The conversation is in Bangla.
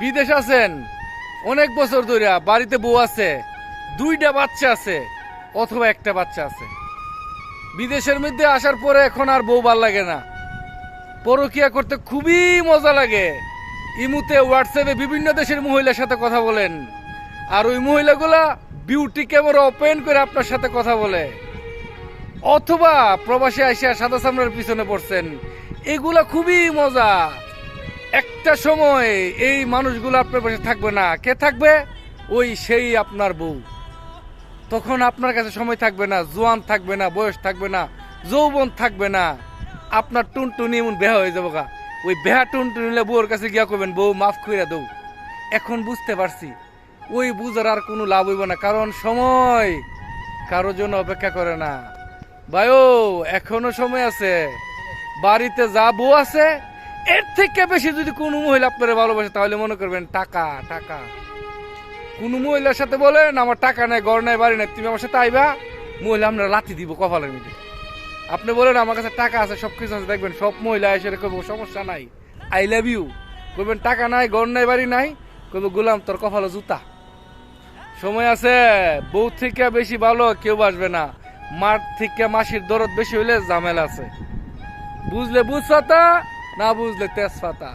বিদেশ আছেন। অনেক বছর ধরে বাড়িতে বউ আছে। দুইটা বাচ্চা আছে, অথবা একটা বাচ্চা আছে। বিদেশের মধ্যে আসার পরে এখন আর বউ ভালো লাগে না। পরকিয়া করতে খুবই মজা লাগে। ইমুতে হোয়াটসঅ্যাপে বিভিন্ন দেশের মহিলার সাথে কথা বলেন। আর ওই মহিলাগুলা বিউটি ক্যামেরা ওপেন করে আপনার সাথে কথা বলে। অথবা প্রবাসী আসিয়া সাদা সামনের পিছনে পড়ছেন। এগুলা খুবই মজা। একটা সময় এই মানুষগুলো আপনার পাশে থাকবে না। কে থাকবে? ওই সেই আপনার বউ। তখন আপনার কাছে সময় থাকবে না, জোয়ান থাকবে না, বয়স থাকবে না, যৌবন থাকবে না। আপনার টুনটুনি এমন বেহা হয়ে যাব গা। ওই বেহা টুনটুনিলে বউর কাছে গিয়া করবেন বউ, মাফ কইরা দৌ। এখন বুঝতে পারছি, ওই বুঝার আর কোনো লাভ হইব না, কারণ সময় কারোর জন্য অপেক্ষা করে না। ভাইও, এখনও সময় আছে। বাড়িতে যা বউ আছে এর থেকে বেশি যদি কোনো মহিলা আপনারা ভালোবাসে, তাহলে মনে করবেন টাকা টাকা। কোনো মহিলার সাথে বলেন, আমার টাকা নাই, ঘর নাই, বাড়ি নাই, তুমি আমার সাথে আইবা, মহিলা আমরা লাথি দিব কপালের মধ্যে। আপনি বলেন, আমার কাছে টাকা আছে সব কিছু আছে। দেখবেন সব মহিলা এসে কইব সমস্যা নাই আই লাভ ইউ কইবেন, টাকা নাই, ঘর নাই, বাড়ি নাই। কইব, গোলাম, তোর কপালে জুতা। সময় আছে, বউ থেকে বেশি ভালো কেউ আসবে না। মার থেকে মাসির দরদ বেশি হইলে ঝামেলা আছে। বুঝলে বুঝ পাতা না বুঝলে তেজপাতা।